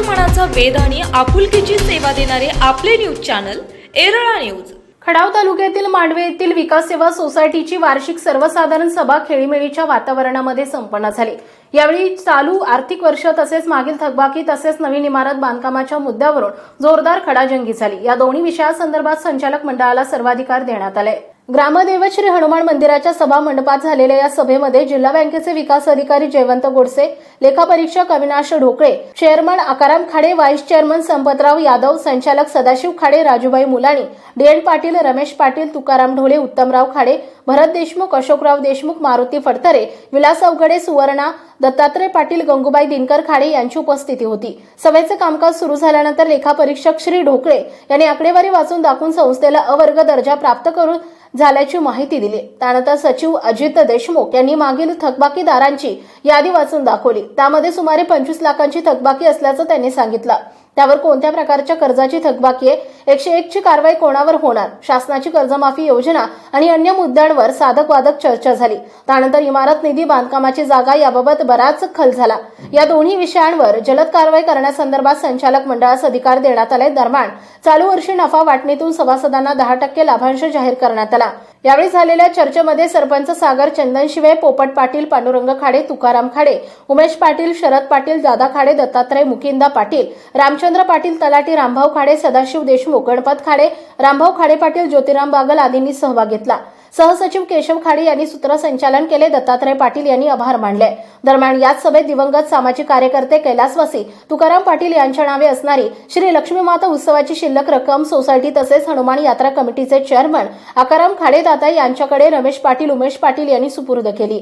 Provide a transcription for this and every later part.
मनाचा वेद आणि आपुलकीची सेवा देणारे आपले news channel Erala news. Khatav तालुक्यातील मांडवे येथील विकास सेवा सोसायटीची वार्षिक सर्वसाधारण सभा खेळीमेळीच्या वातावरणामध्ये संपन्न झाली. यावेळी चालू आर्थिक वर्ष तसेच मागील थकबाकी तसेच नवीन इमारत बांधकामाच्या मुद्द्यावरून जोरदार खडाजंगी झाली. या दोन्ही विषयासंदर्भात संचालक मंडळाला सर्वाधिकार देण्यात आले. ग्रामदैवत श्री हनुमान मंदिराच्या सभा मंडपात झालेल्या या सभेमध्ये जिल्हा बँकेचे विकास अधिकारी जयवंत गोडसे लेखापरीक्षक Avinash Dhokale chairman Akaram Khade vice chairman Sampatrao Yadav संचालक सदाशिव खाडे राजूबाई मुलाणी डीएन पाटील रमेश पाटील तुकाराम ढोले उत्तमराव खाडे भरत देशमुख अशोकराव देशमुख मारुती फडतरे विलास अवघडे सुवर्णा दत्तात्रय पाटील गंगूबाई दिनकर खाडे यांची उपस्थिती होती. सभेचे कामकाज सुरू झाल्यानंतर लेखापरीक्षक श्री ढोकळे यांनी आकडेवारी वाचून दाखवून संस्थेला अवर्ग दर्जा प्राप्त करून झाल्याची माहिती दिली. त्यानंतर सचिव अजित देशमुख यांनी मागील थकबाकीदारांची यादी वाचून दाखवली. त्यामध्ये सुमारे पंचवीस लाखांची थकबाकी असल्याचं त्यांनी सांगितलं. त्यावर कोणत्या प्रकारच्या कर्जाची थकबाकी आहे? एकशे एकची कारवाई कोणावर होणार? शासनाची कर्जमाफी योजना आणि अन्य मुद्द्यांवर साधक वादक चर्चा झाली. त्यानंतर इमारत निधी बांधकामाची जागा याबाबत बराच खल झाला. या दोन्ही विषयांवर जलद कारवाई करण्यासंदर्भात संचालक मंडळास अधिकार देण्यात आले दरम्यान चालू वर्षी नफा वाटणीतून सभासदांना दहा टक्के लाभांश जाहीर करण्यात आला. यावेळी झालेल्या चर्चेमध्ये सरपंच सागर चंदनशिवे पोपट पाटील पांडुरंग खाडे तुकाराम खाडे उमेश पाटील शरद पाटील दादा खाडे दत्तात्रय मुकिंदा पाटील रामचंद्र पाटील तलाटी रामभाऊ खाडे सदाशिव देशमुख गणपत खाडे रामभाऊ खाडे पाटील ज्योतिराम बागल आदींनी सहभाग घेतला. सहसचिव केशव खाडे यांनी सूत्रसंचालन केले. दत्तात्रय पाटील यांनी आभार मानले. दरम्यान याच सभेत दिवंगत सामाजिक कार्यकर्ते कैलासवासी तुकाराम पाटील यांच्या नावे असणारी श्री लक्ष्मी माता उत्सवाची शिल्लक रक्कम सोसायटी तसेच हनुमान यात्रा कमिटीचे चेअरमन आकाराम खाडेदाता यांच्याकडे रमेश पाटील उमेश पाटील यांनी सुपूर्द केली.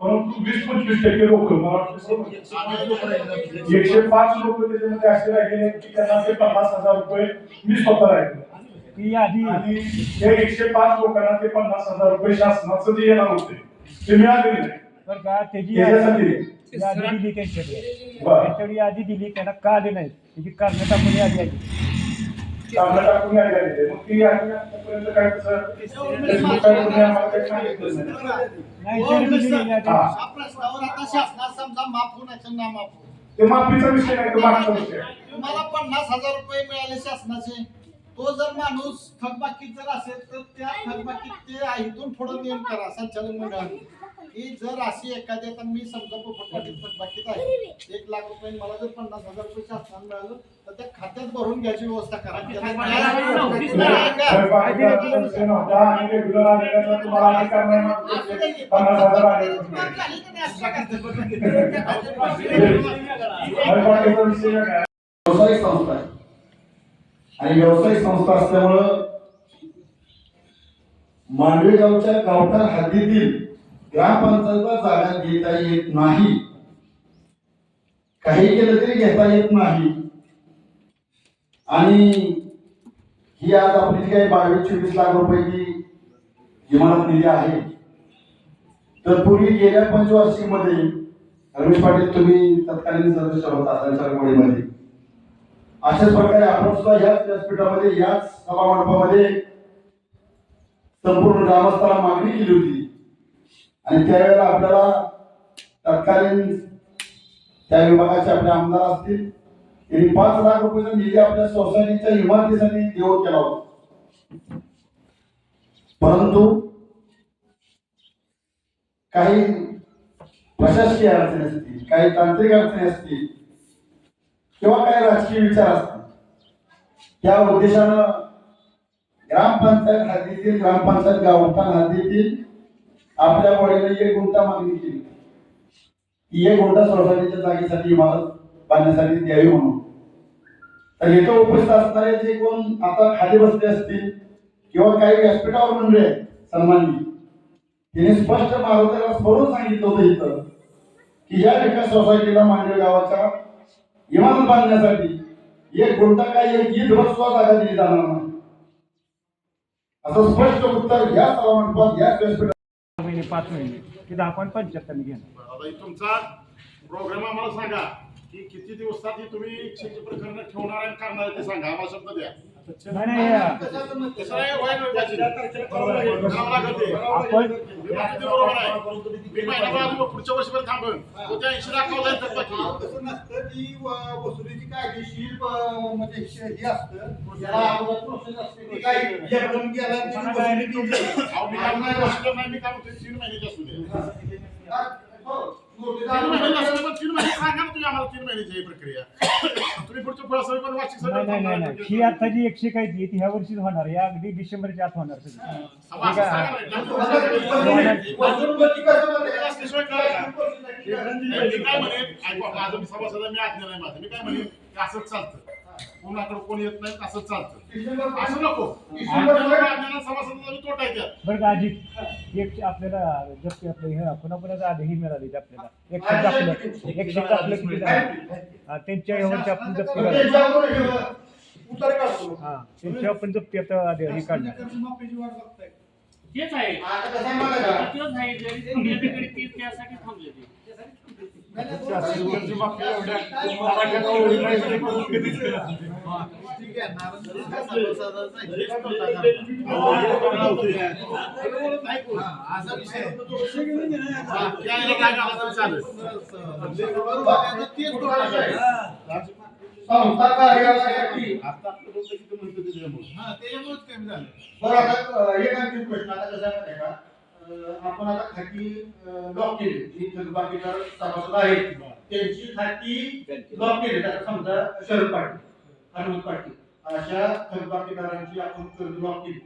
परंतु वीस पंचवीस टक्के लोक एकशे पाच लोक त्याच्यामध्ये असे राहिले की त्यांना ते पन्नास हजार रुपये मी स्वतः राहिले. ती आधी आणि ते एकशे पाच लोकांना ते पन्नास हजार रुपये शासनाचं जे येणार होते ते मिळालेले नाही बरं का त्याची त्याच्यासाठी यादी दिली त्यांच्याकडे बरं. त्यांच्याकडे यादी दिली त्यांना का आले नाहीत त्याची कारण टाकून यादी आली चांगलं टाकून यायला लागले. मग ती यादी आतापर्यंत काय कसं Facebook काय कोणी आम्हाला काही सांगितलं नाही. नाही त्यांनी दिली यादी हा. हा प्रस्तावर आता शासनात समजा माफ होण्याचं ना माफ होऊ. ते माफीचा विषय नाही तो मागचा विषय आहे. तुम्हाला पन्नास हजार रुपये मिळाले शासनाचे तो जर माणूस थकबाकीत जर असेल तर त्या थकबाकीत ते इथून पुढे नियम करा संचालक मंडळाने की जर अशी एखादी आता मी समजा पोपटवाडीत थकबाकीत आहे. एक लाख रुपये मला जर पन्नास हजार रुपये शासनाने मिळालं तर त्या खात्यात भरून घ्यायची व्यवस्था करा. त्याला नाही. व्यावसायिक संस्था आहे. आणि व्यावसायिक संस्था असल्यामुळं मांडवेगावच्या गावच्या हद्दीतील ग्रामपंचायतला जागा घेता येत नाही. काही केलं तरी घेता येत नाही. आणि ही आज आपली जी काही बावीस चोवीस लाख रुपयाची इमारत निधी आहे तर पूर्वी गेल्या पंचवार्षिकमध्ये रमेश पाटील तुम्ही तत्कालीन सदस्य होता संचालक अशाच प्रकारे आपण सुद्धा याच व्यासपीठामध्ये याच सभामंडपामध्ये संपूर्ण ग्रामस्थाला मागणी केली होती. आणि त्यावेळेला आपल्याला तत्कालीन त्या विभागाचे आपले आमदार असतील त्यांनी पाच लाख रुपयाचा निधी आपल्या सोसायटीच्या इमारतीसाठी देऊ केला होता. परंतु काही प्रशासकीय अडचणी असतील काही तांत्रिक अडचणी असतील किंवा काही राजकीय विचार असतील. त्या उद्देशानं ग्रामपंचायत हद्दीतील ग्रामपंचायत गावठाण हद्दीतील आपल्या वडील एक गुंठा मागणी केली. की एक गुंठा सोसायटीच्या जागेसाठी इमारत बांधण्यासाठी द्यावी म्हणून. तर इथं उपस्थित असणारे जे कोण आता खाली बसले असतील किंवा काही व्यासपीठावर म्हणले सन्माननी तिने स्पष्ट मारुतीला समोरून सांगितलं होतं इथं की या विकास सोसायटीला मांडवे गावाच्या इमारत बांधण्यासाठी एक गुंठा काय एक ईद सुद्धा जागा दिली जाणार नाही. असं स्पष्ट उत्तर या सभामंडपात या व्यासपीठात महिने पाच महिने. ते दहा पॉईंट पंच्याहत्तर घेणार आता हे तुमचा प्रोग्राम आम्हाला सांगा की किती दिवसात तुम्ही इच्छेची प्रकरण ठेवणार आणि करणार आहे ते सांगा. आम्हाला शब्द द्या. कसं. आपण पुढच्या वर्षीपर्यंत थांबेन. तो त्या ऐंशी. अहो, तसं नसतं वसुलीची कायदेशीर म्हणजे हे असतं की मी काय म्हणतो, तीन महिन्याचे असू दे. हो, तीन पण महिने सांगा ना तुम्ही आम्हाला तीन महिन्याची ही प्रक्रिया. तुम्ही पुढच्या फळसरी पण वार्षिक नाही नाही नाही नाही. ही सभेत आता जी एकशे काय ती ह्या वर्षीच होणार या अगदी डिसेंबरच्या आत होणार सगळी. असं सांगा? असल्याशिवाय का? मी काय म्हणेन? ऐकवा माझं मी सभासद आहे, मी आज्ञा नाही माझं. मी काय म्हणेन? की असंच चालतं. कोणाकडे कोण येत नाही असंच चालतं. असं नको. आज्ञाला सभासदाला तोटा आहे त्यात. बरं का अजित? एक आपल्याला जप्ती आपलं हे पुन्हा आधी ही मिळाली आपल्याला एक शब्द आपलं एक शब्द आपलं किती झालं? हा, त्यांच्या एवढची आपण जप्ती करायची त्याच्यावर हे उतार काढतो. हा त्यांची आपण जप्ती आता आधी ही काढणार कर्जमाफीची वाट बघताय. तेच आहे आता कसं आहे माहिती आहे का? तेच आहे जरी थांबले तरी ती त्यासाठी थांबले संस्था कार्यालयासाठी आता बरं आता एक आणखी प्रश्न आता आहे माहिती आहे का आपण आता खाती लॉक केली जी थकबाकीदार सभासद आहेत त्यांची खाती लॉक केली समजा शरद पाटील हनुमंत पाटील अशा थकबाकीदारांची आपण कर्ज लॉक केली.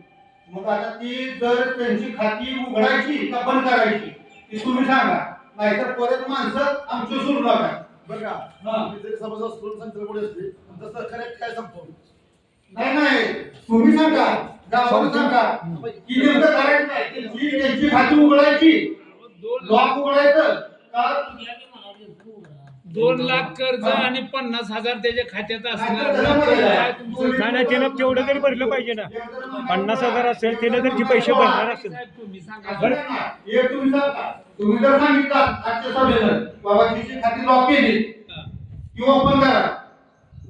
मग आता ती जर त्यांची खाती उघडायची का बंद करायची ती तुम्ही सांगा. नाहीतर परत माणसं आमची सोडू नका बरं का हा. मी जरी सोडून संचालक बोलले असते पण तसं करेक्ट काय सांगतो नाही नाही. तुम्ही सांगा. गावाला सांगा. की नेमकं करायचं त्यांची खाती उघडायची. लॉक उघडायचं. का? दोन लाख कर्ज आणि पन्नास हजार त्याच्या खात्यात का? नाही नाही त्यानं तेवढं तरी भरलं पाहिजे ना. पन्नास हजार असेल त्याने जर जी पैसे भरणार असेल. तुम्ही सांगा. जर सांगितलं आजच्या सभेला बाबा तिची खाती लॉक केली किंवा ओपन करा.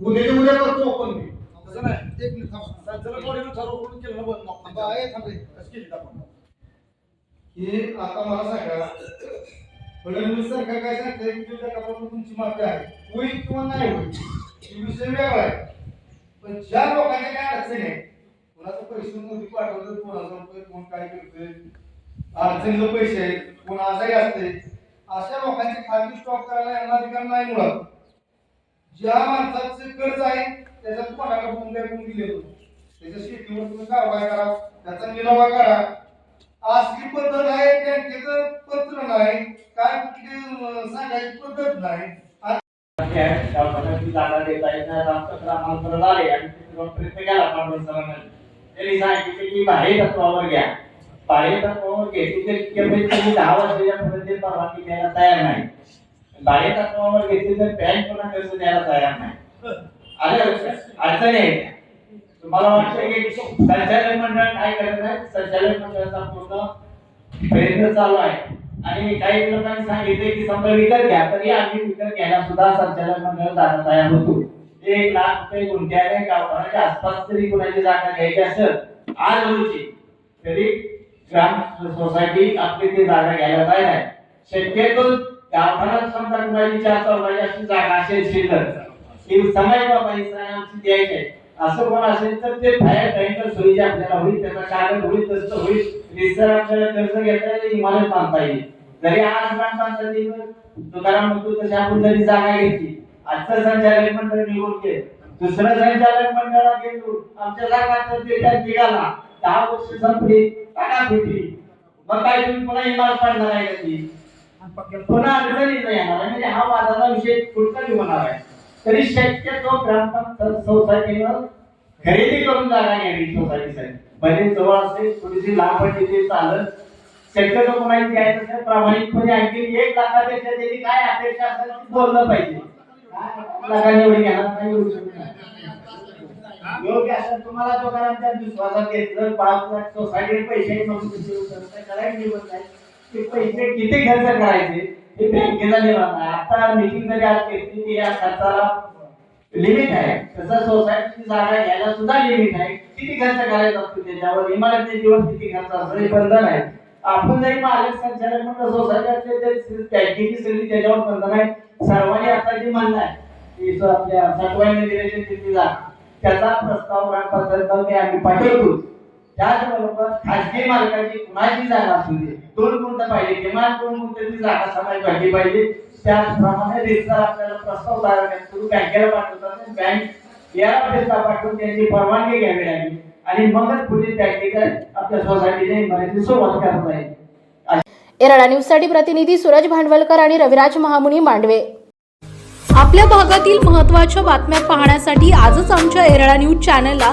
उद्याच्या उद्या करतो ओपन एक मिनिट थांबा. हे आता मला सांगा फडणवीस सरकार काय सांगतंय की तुमच्या कपाटातून तुमची माफी आहे. होईल किंवा नाही होईल हे विषय वेगळा आहे. पण ज्या लोकांच्या काय अडचण आहे कोणाचं पैसे मोदी पाठवलं कोणाचा रुपये कोण काय करतोय अडचणीचं पैसे आहेत कोण आजारी असते अशा लोकांची खाजगी स्टॉक करायला यांना अधिकार नाही मुळात. ज्या माणसाचं कर्ज आहे त्याच्यात कोणाला फोन काय कोण दिले त्याच्या शेतीवर तुम्ही कारवाई करा त्याचा निलावा करा. असली पद्धत आहे बँकेचं पत्र नाही काय कुठली सांगायची पद्धत नाही. गावठाणाची जागा देता येत नाही रामचंद्र आमंत्रण आले आणि तिथून प्रयत्न केला सरांनी. त्यांनी सांगितलं की बाह्य तत्वावर घ्या. बाह्य तत्वावर घेतली तरी कमीत कमी दहा वर्षाच्या पुढे ते परवानगी द्यायला तयार नाही. बाह्य तत्वावर घेतली तर बँक पुन्हा कर्ज द्यायला तयार नाही. आलं लक्षात? अडचणी आहेत तुम्हाला वाटतं की संचालक मंडळ काय करत आहे? संचालक मंडळाचा पूर्ण प्रयत्न चालू आहे. आणि काही लोकांनी सांगितले की समजा विकत घ्या तरी आम्ही विकत घ्यायला सुद्धा संचालक मंडळ जागा तयार होतो. एक लाख रुपये गुंठ्याने गावठाणाच्या आसपास तरी कुणाची जागा घ्यायची असेल आज रोजी तरी ग्राम सोसायटी आपली ती जागा घ्यायला तयार आहे. शक्यतो गावठाणात समजा कुणाची चार चौघाची अशी जागा असेल शिल्लक की समय बाबा ही आमची द्यायची आहे. असं कोण असेल तर ते फायर टँकर सोयीचे आपल्याला होईल त्याचा कागद होईल तसं होईल. रिसर आपल्याला कर्ज घेता येईल इमारत बांधता येईल. जरी आज ग्रामपंचायतीनं तुकाराम म्हणतो तशी आपण जरी जागा घेतली आजचं संचालक मंडळ निवडून घे. दुसरं संचालक मंडळात गेलो आमच्या जागा तर देशात निघाला. दहा वर्ष संपली टाका फुटली मग काय तुम्ही पुन्हा इमारत पाडणार आहे का ती? पुन्हा अडचणीच येणार. म्हणजे हा वादाचा विषय पुढचा होणार आहे. तरी शक्यतो ग्रामपंचायत सोसायटीनं खरेदी करून जागा घ्यावी सोसायटीसाठी भले म्हणजे जवळ असेल थोडीशी लांब पडली ते चालत. शक्यतो कोणाची घ्यायचं असेल प्रामाणिकपणे आणखी एक लाखापेक्षा त्याची काय अपेक्षा असेल ती बोललं पाहिजे. लाखाने एवढी घेणार नाही एवढी शकत योग्य असेल तुम्हाला तो करांच्या विश्वासात घेतलं पाच लाख सोसायटी पैसे म्हणून तुमची नाही ते पैसे किती खर्च करायचे? हे बँकेचा निर्णय आहे आता मीटिंग जरी आज घेतली या खर्चाला लिमिट आहे. तसं सोसायटीची जागा घ्यायला सुद्धा लिमिट आहे. किती खर्च करायचा असतो त्याच्यावर? इमारती जीवन किती खर्च असतो? हे बंधन आहे. आपण जरी मालक संचालक म्हणलं सोसायटी असले तरी बँकेची सगळी त्याच्यावर बंधन आहे. सर्वांनी आता जे म्हणणं आहे की जो आपल्या सटवाई मंदिराची त्याचा प्रस्ताव ग्रामपंचायत आम्ही पाठवतो. त्याचबरोबर खाजगी मालकाची कुणाची जागा असू दे दोन गुंठ पाहिजे किमान दोन गुंठ्याची जागा समाज वाटली पाहिजे. त्याचप्रमाणे रितसर आपल्याला प्रस्ताव तयार करून बँकेला पाठवतात बँक या प्रस्ताव पाठवून त्यांची परवानगी घ्यावी लागेल. आणि मगच पुढे प्रॅक्टिकल आपल्या सोसायटीने सुरुवात करता येईल. एरळा न्यूजसाठी प्रतिनिधी सूरज भांडवलकर आणि रविराज महामुनी मांडवे. आपल्या भागातील महत्त्वाच्या बातम्या पाहण्यासाठी आजच आमच्या एरळा न्यूज चॅनलला